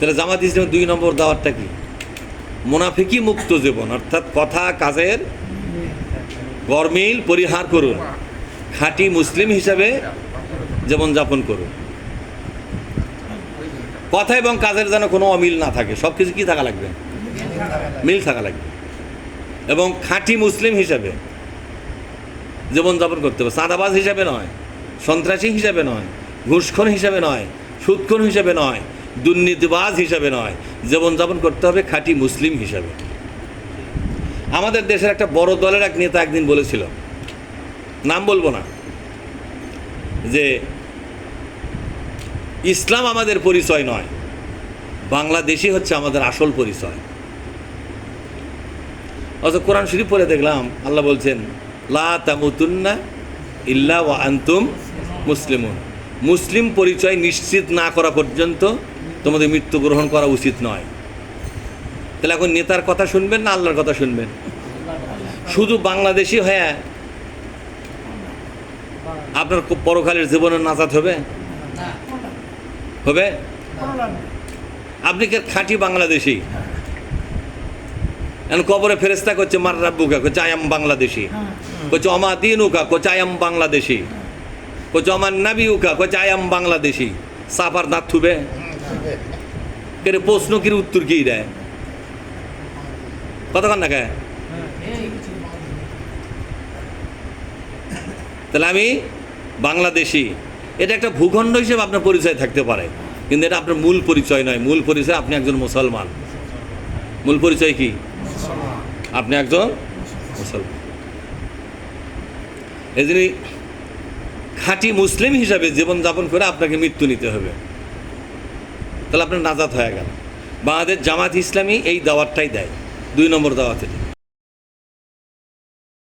তাহলে জামাত ইসলামের দুই নম্বর দাওয়াতটা কি? মুনাফিকি মুক্ত জীবন, অর্থাৎ কথা, কাজের গরমিল পরিহার করুন। খাঁটি মুসলিম হিসাবে জীবনযাপন করুন। কথা এবং কাজের যেন কোনো অমিল না থাকে সব কিছু কী থাকা লাগবে? মিল থাকা লাগবে। এবং খাঁটি মুসলিম হিসাবে জীবনযাপন করতে হবে। চাঁদাবাজ হিসাবে নয়, সন্ত্রাসী হিসাবে নয়, ঘুষখোর হিসাবে নয়, সুদখোর হিসাবে নয় দুর্নীতিবাজ হিসাবে নয়, জীবনযাপন করতে হবে খাঁটি মুসলিম হিসাবে। আমাদের দেশের একটা বড় দলের এক নেতা একদিন বলেছিল, নাম বলব না, যে ইসলাম আমাদের পরিচয় নয় বাংলাদেশি হচ্ছে আমাদের আসল পরিচয়। অথচ কোরআন শরীফ পড়ে দেখলাম, আল্লাহ বলছেন, লা তামুতুন্না ইল্লা ওয়া আন্তুম মুসলিমুন। মুসলিম পরিচয় নিশ্চিত না করা পর্যন্ত তোমাদের মৃত্যু গ্রহণ করা উচিত নয়। তাহলে এখন নেতার কথা শুনবেন না আল্লাহর কথা শুনবেন? শুধু বাংলাদেশি হয়ে আপনার পরকালের জীবনের নাজাত হবে? হবে? আপনি কি খাঁটি বাংলাদেশি? এখন কবরে ফেরেস্তা করছে মার রাব্বুকা। করছে আয়াম বাংলাদেশি। করছে অমা দিন উকা করছে আয়াম বাংলাদেশি। করছে আমার নাবি উকা করছে আয়াম বাংলাদেশি। সাফার দাঁত থুবে। কে প্রশ্ন কির উত্তর কি দেয়? কতক্ষণ না কে? তাহলে আমি বাংলাদেশি। এটা একটা ভূখণ্ড হিসেবে আপনার পরিচয় থাকতে পারে। কিন্তু এটা আপনার মূল পরিচয় নয়। মূল পরিচয় আপনি একজন মুসলমান। মূল পরিচয় কি? আপনি একজন মুসলমান। এই জন্য খাঁটি মুসলিম হিসাবে জীবনযাপন করে আপনাকে মৃত্যু নিতে হবে। তাহলে আপনার নাজাত হয়ে গেল। বাংলাদেশ জামাত ইসলামী এই দাওয়াতটাই দেয়। দুই নম্বর দাওয়াতে